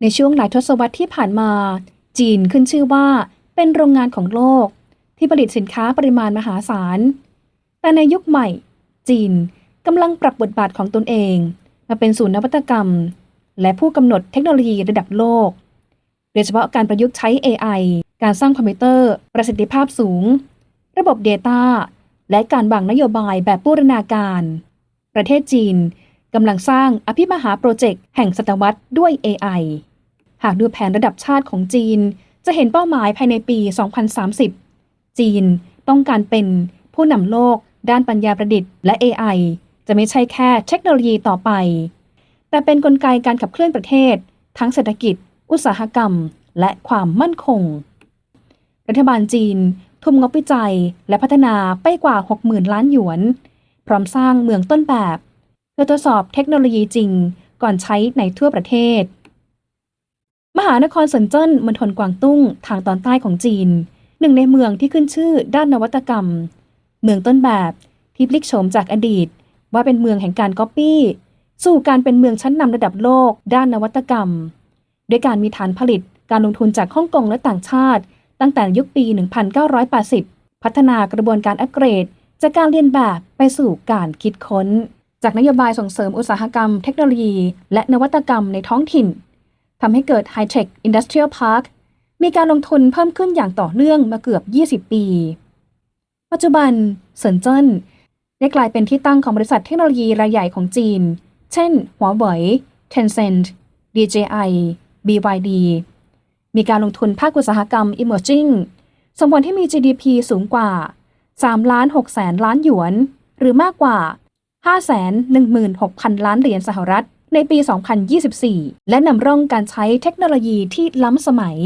ในช่วงหลายทศวรรษที่ผ่านมา จีนขึ้นชื่อว่าเป็นโรงงานของโลก ที่ผลิตสินค้าปริมาณมหาศาล แต่ในยุคใหม่ จีนกำลังปรับบทบาทของตนเอง มาเป็นศูนย์นวัตกรรม และผู้กำหนดเทคโนโลยีระดับโลก โดยเฉพาะการประยุกต์ใช้ AI การสร้างคอมพิวเตอร์ ประสิทธิภาพสูง ระบบ Data และการวางนโยบายแบบบูรณาการ ประเทศจีนกำลังสร้างอภิมหาโปรเจกต์แห่งศตวรรษด้วย AI หากดูแผนระดับชาติของจีน จะเห็นเป้าหมายภายในปี 2030 จีนต้องการเป็นผู้นำโลก ด้านปัญญาประดิษฐ์และ AI จะไม่ใช่แค่เทคโนโลยีต่อไป แต่เป็นนกลไกการขับเคลื่อนประเทศ ทั้งเศรษฐกิจ อุตสาหกรรม และความมั่นคง รัฐบาลจีน ทุ่มงบวิจัยและพัฒนาไปกว่า 60,000 ล้านหยวน พร้อมสร้างเมืองต้นแบบ เพื่อทดสอบเทคโนโลยีจริงก่อนใช้ในทั่วประเทศ มหานครเซินเจิ้นมณฑลกวางตุ้งทางตอนใต้ของจีน หนึ่งในเมืองที่ขึ้นชื่อด้านนวัตกรรม เมืองต้นแบบที่พลิกโฉมจากอดีต ว่าเป็นเมืองแห่งการก๊อปปี้ สู่การเป็นเมืองชั้นนำระดับโลก ด้านนวัตกรรม ด้วยการมีฐานผลิตการลงทุนจากฮ่องกงและต่างชาติ ตั้งแต่ยุคปี 1980 พัฒนากระบวนการอัปเกรด จากการเรียนแบบไปสู่การคิดค้น จากนโยบายส่งเสริมอุตสาหกรรม เทคโนโลยี และนวัตกรรมในท้องถิ่น ทำให้เกิด High Tech Industrial Park มีการลงทุนเพิ่มขึ้นอย่างต่อเนื่องมาเกือบ 20 ปี ปัจจุบันเซินเจิ้นได้กลายเป็นที่ตั้งของบริษัทเทคโนโลยีรายใหญ่ของจีน เช่น หัวเว่ย Tencent DJI BYD มีการลงทุนภาคอุตสาหกรรม Emerging ส่งผลให้มี GDP สูงกว่า 3 ล้าน6แสนล้านหยวน หรือมากกว่า 516,000 ล้านเหรียญสหรัฐ ในปี 2024 และนำร่องการใช้เทคโนโลยีที่ล้ำสมัย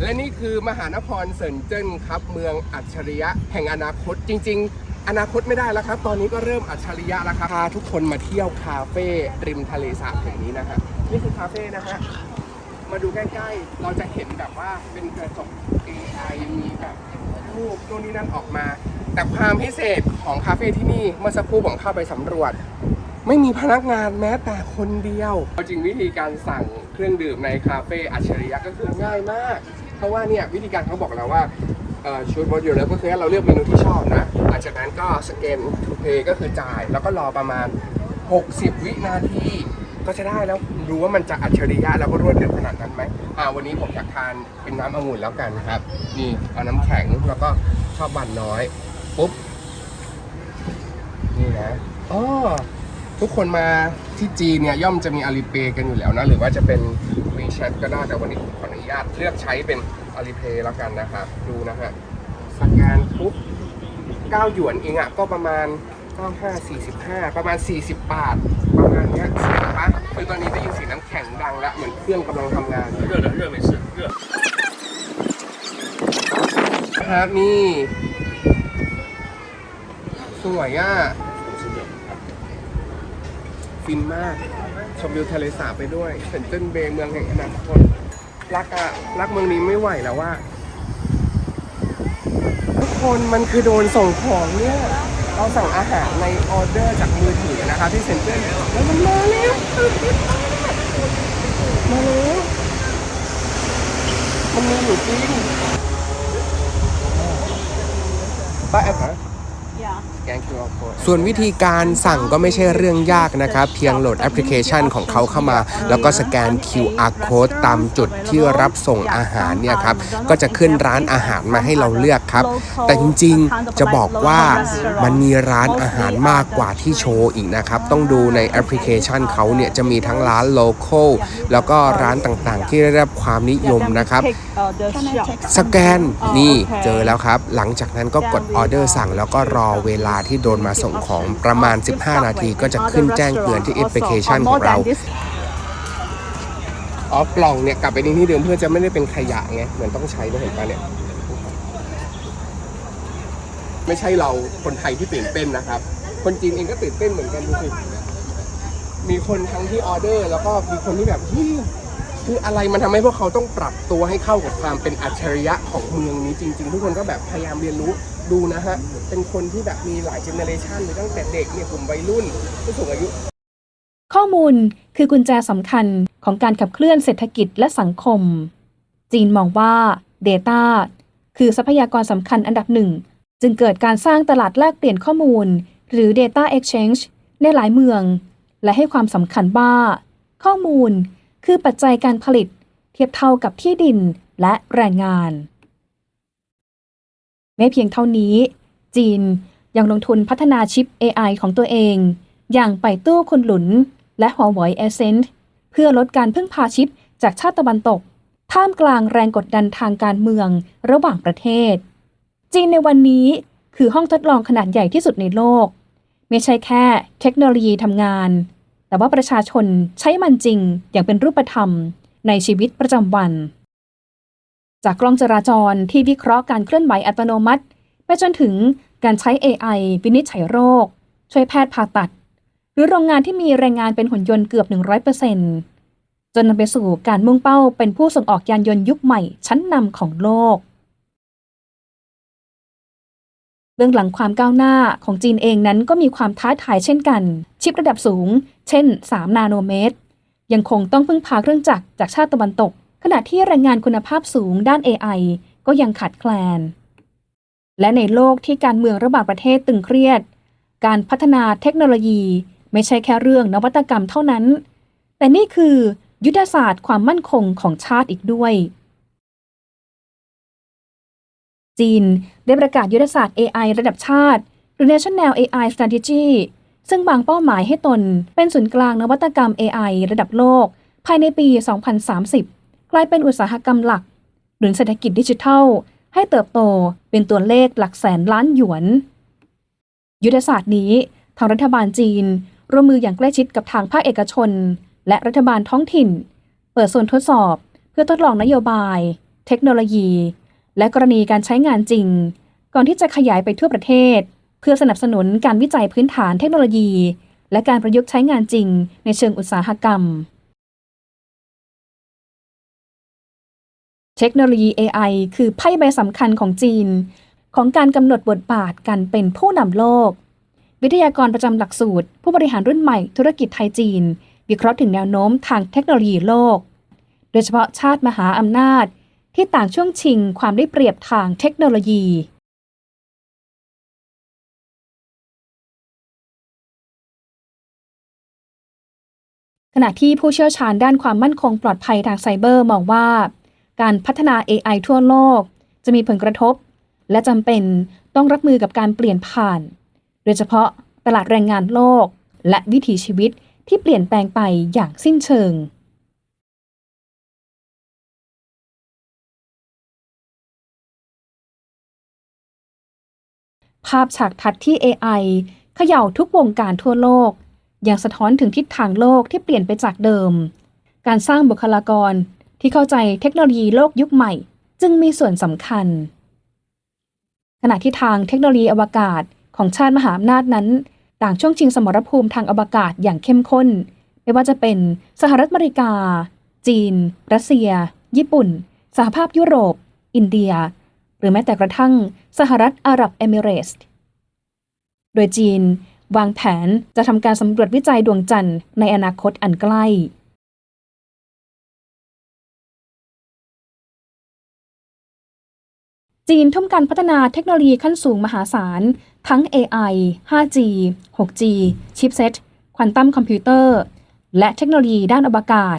และนี่คือมหานครเซินเจิ้นครับเมืองอัจฉริยะแห่งอนาคตจริง ๆ อนาคตไม่ได้แล้วครับ ตอนนี้ก็เริ่มอัจฉริยะแล้วครับพาทุกคนมาเที่ยวคาเฟ่ริมทะเลสาบแห่งนี้นะฮะนี่คือคาเฟ่นะฮะมาดูใกล้ๆ เราจะเห็นแบบว่าเป็นกระจก AI มีแบบรูปโน่นนี่นั่นออกมา แต่ความพิเศษของคาเฟ่ที่นี่เมื่อสักครู่ผมเข้าไปสำรวจ ไม่มีพนักงานแม้แต่คนเดียวจริงวิธีการสั่งเครื่องดื่มในคาเฟ่อัจฉริยะก็คือง่ายมาก เพราะว่าเนี่ยวิธีการเขาบอกแล้วว่าชุดบออยู่แล้วก็คือเราเลือกเมนูที่ชอบนะหลังจากนั้นก็สแกนทูเพย์ก็คือจ่าย แล้วก็รอประมาณ 60 วินาทีก็จะได้แล้วดูว่ามันจะอัจฉริยะแล้วก็รวดเร็วขนาดนั้นไหมอ่าวันนี้ผมอยากทานเป็นน้ำองุ่นแล้วกันครับนี่เอาน้ำแข็งแล้วก็ชอบบันน้อยปุ๊บนี่นะอ๋อ ทุกคนมาที่จีนเนี่ยย่อมจะมีอาลีเปกันอยู่แล้วนะ หรือว่าจะเป็น WeChat ก็ได้แต่วันนี้ผมขออนุญาตเลือกใช้เป็นอาลีเพแล้วกันนะครับ ดูนะฮะสแกนปุ๊บ9หยวนเองอะก็ประมาณ 95 45 ประมาณ 40 บาท ประมาณเนี้ยเสียงปะคือตอนนี้ได้ยินเสียงน้ำแข็งดังแล้ว เหมือนเครื่องกำลังทำงาน 热的热没事，热。 ครับนี่ สวยอ่ะ ฟินมาก ชมวิวทะเลสาบไปด้วยเซนเจิ้นเบย์เมืองแห่งอนาคตรักอะรักเมืองนี้ไม่ไหวแล้วว่า ทุกคนมันคือโดนส่งของเนี่ย เราสั่งอาหารในออเดอร์จากมือถือนะคะ ที่เซนเจิ้นแล้วมันมาแล้วมาแล้วมันมีอยู่จริงป้าแอปเหรอ ส่วนวิธีการสั่งก็ไม่ใช่เรื่องยากนะครับ เพียงโหลดแอปพลิเคชันของเขาเข้ามา แล้วก็สแกน QR code ตามจุดที่รับส่งอาหารเนี่ยครับ ก็จะขึ้นร้านอาหารมาให้เราเลือกครับ แต่จริงๆจะบอกว่ามันมีร้านอาหารมากกว่าที่โชว์อีกนะครับ ต้องดูในแอปพลิเคชันเขาเนี่ยจะมีทั้งร้านโลเคอลแล้วก็ร้านต่างๆ ที่ได้รับความนิยมนะครับ สแกนนี่เจอแล้วครับ หลังจากนั้นก็กดออเดอร์สั่งแล้วก็รอเวลาที่โดนมาส่งของประมาณ 15 นาทีก็จะขึ้นแจ้งเตือนที่แอปพลิเคชันของเราอ๋อกล่องเนี่ยกลับไปในที่เดิมเพื่อจะไม่ได้เป็นขยะไงเหมือนต้องใช้ด้วยเห็นปะเนี่ย ไม่ใช่เราคนไทยที่ตื่นเต้นนะครับ คนจีนเองก็ตื่นเต้นเหมือนกันดูสิมีคนทั้งที่ออเดอร์ แล้วก็มีคนที่แบบเฮ้ย คืออะไรมันทำให้พวกเขาต้องปรับตัวให้เข้ากับความเป็นอัจฉริยะของเมืองนี้จริง ๆ ทุกคนก็แบบพยายามเรียนรู้ดูนะฮะ เป็นคนที่แบบมีหลายเจเนอเรชันเลยตั้งแต่เด็กเนี่ยกลุ่มวัยรุ่นผู้สูงอายุข้อข้อมูลคือกุญแจสำคัญของการขับเคลื่อนเศรษฐกิจและสังคม จีนมองว่า Data คือทรัพยากรสำคัญอันดับหนึ่ง จึงเกิดการสร้างตลาดแลกเปลี่ยนข้อมูล หรือ Data Exchange ในหลายเมือง และให้ความสำคัญว่า ข้อมูล คือปัจจัยการผลิตเทียบเท่ากับที่ดินและแรงงาน ไม่เพียงเท่านี้ จีนยังลงทุนพัฒนาชิป AI ของตัวเอง อย่างไปตู้คุณหลุน และหัวหวเอเซนต์เพื่อลดการพึ่งพาชิปจากชาติตะวันตก ท่ามกลางแรงกดดันทางการเมืองระหว่างประเทศ จีนในวันนี้คือห้องทดลองขนาดใหญ่ที่สุดในโลก ไม่ใช่แค่เทคโนโลยีทำงาน แต่ว่าประชาชนใช้มันจริงอย่างเป็นรูปธรรมในชีวิตประจำวัน จากกล้องจราจรที่วิเคราะห์การเคลื่อนไหวอัตโนมัติ ไปจนถึงการใช้ AI วินิจฉัยโรค ช่วยแพทย์ผ่าตัด หรือโรงงานที่มีแรงงานเป็นหุ่นยนต์เกือบ 100%จนนำไปสู่การมุ่งเป้าเป็นผู้ส่งออกยานยนต์ยุคใหม่ชั้นนำของโลก เบื้องหลังความก้าวหน้าของจีนเองนั้นก็มีความท้าทายเช่นกัน ชิประดับสูง เช่น 3 นาโนเมตร ยังคงต้องพึ่งพาเครื่องจักรจากชาติตะวันตก ขณะที่แรงงานคุณภาพสูงด้าน AI ก็ยังขาดแคลน และในโลกที่การเมืองระหว่างประเทศตึงเครียด การพัฒนาเทคโนโลยี ไม่ใช่แค่เรื่องนวัตกรรมเท่านั้น แต่นี่คือ ยุทธศาสตร์ความมั่นคงของชาติอีกด้วย จีน ได้ประกาศยุทธศาสตร์ AI ระดับชาติ หรือ National AI Strategy ซึ่งวางเป้าหมายให้ตนเป็นศูนย์กลางนวัตกรรม AI ระดับโลก ภายในปี 2030 กลายเป็นอุตสาหกรรมหลัก หรือเศรษฐกิจดิจิทัล ให้เติบโตเป็นตัวเลขหลักแสนล้านหยวน ยุทธศาสตร์นี้ ทางรัฐบาลจีน ร่วมมืออย่างใกล้ชิดกับทางภาคเอกชน และรัฐบาลท้องถิ่น เปิดโซนทดสอบ เพื่อทดลองนโยบาย เทคโนโลยี และกรณีการใช้งานจริง ก่อนที่จะขยายไปทั่วประเทศ เพื่อสนับสนุนการวิจัยพื้นฐานเทคโนโลยี และการประยุกต์ใช้งานจริง ในเชิงอุตสาหกรรม เทคโนโลยี AI คือไพ่ใบสำคัญของจีน ของการกำหนดบทบาทการเป็นผู้นำโลก วิทยากรประจำหลักสูตร ผู้บริหารรุ่นใหม่ธุรกิจไทยจีน วิเคราะห์ถึงแนวโน้มทางเทคโนโลยีโลก โดยเฉพาะชาติมหาอำนาจ ที่ต่างช่วงชิงความได้เปรียบทางเทคโนโลยีขณะที่ผู้เชี่ยวชาญด้านความมั่นคงปลอดภัยทางไซเบอร์มองว่า การพัฒนา AI ทั่วโลก จะมีผลกระทบ และจำเป็นต้องรับมือกับการเปลี่ยนผ่าน โดยเฉพาะตลาดแรงงานโลก และวิถีชีวิตที่เปลี่ยนแปลงไปอย่างสิ้นเชิง ภาพฉากทัดที่ AI เขย่าทุกวงการทั่วโลก ยังสะท้อนถึงทิศทางโลกที่เปลี่ยนไปจากเดิม การสร้างบุคลากรที่เข้าใจเทคโนโลยีโลกยุคใหม่ จึงมีส่วนสำคัญ ขณะที่ทางเทคโนโลยีอวกาศของชาติมหาอำนาจนั้น ต่างช่วงชิงสมรภูมิทางอวกาศอย่างเข้มข้น ไม่ว่าจะเป็นสหรัฐอเมริกา จีน รัสเซีย ญี่ปุ่น สหภาพยุโรป อินเดีย หรือแม้แต่กระทั่งสหรัฐอาหรับเอมิเรตส์โดยจีนวางแผนจะทำการสำรวจวิจัยดวงจันทร์ในอนาคตอันใกล้ จีนทุ่มการพัฒนาเทคโนโลยีขั้นสูงมหาศาล ทั้ง AI 5G 6G ชิปเซตควอนตัมคอมพิวเตอร์ และเทคโนโลยีด้านอวกาศ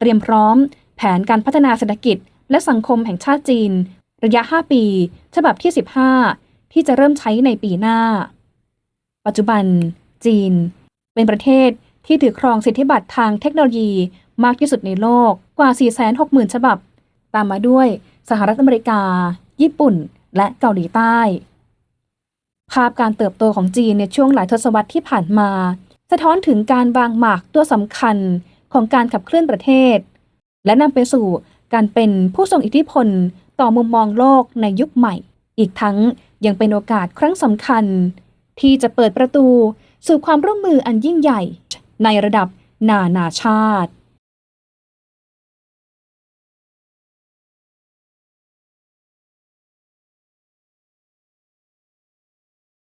เตรียมพร้อม แผนการพัฒนาเศรษฐกิจ และสังคมแห่งชาติจีน ระยะ 5 ปี ฉบับที่ 15 ที่จะเริ่มใช้ในปีหน้า ปัจจุบัน จีน เป็นประเทศที่ถือครองสิทธิบัตรทางเทคโนโลยีมากที่สุดในโลกกว่า 460,000 ฉบับ ตามมาด้วยสหรัฐอเมริกา ญี่ปุ่น และเกาหลีใต้ ภาพการเติบโตของจีนในช่วงหลายทศวรรษที่ผ่านมา สะท้อนถึงการวางหมากตัวสำคัญ ของการขับเคลื่อนประเทศ และนำไปสู่การเป็นผู้ทรงอิทธิพลต่อมุมมองโลกในยุคใหม่ อีกทั้งยังเป็นโอกาสครั้งสำคัญ ที่จะเปิดประตูสู่ความร่วมมืออันยิ่งใหญ่ ในระดับนานาชาติ